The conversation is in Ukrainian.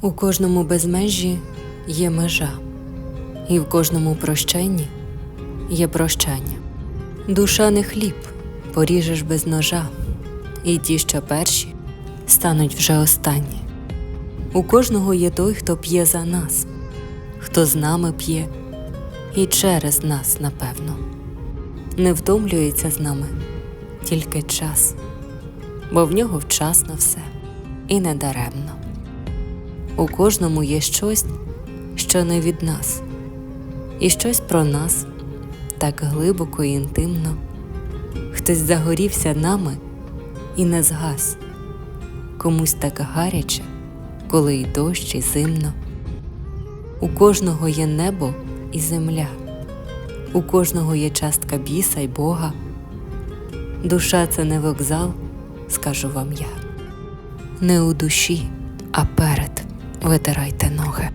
У кожному безмежі є межа, і в кожному прощенні є прощання. Душа не хліб, поріжеш без ножа, і ті, що перші, стануть вже останні. У кожного є той, хто п'є за нас, хто з нами п'є, і через нас, напевно. Не втомлюється з нами тільки час, бо в нього вчасно все і недаремно. У кожному є щось, що не від нас, і щось про нас так глибоко і інтимно. Хтось загорівся нами і не згас, комусь так гаряче, коли й дощ, і зимно. У кожного є небо і земля, у кожного є частка біса й Бога. Душа це не вокзал, скажу вам я. Не у душі, а перед витирайте ноги.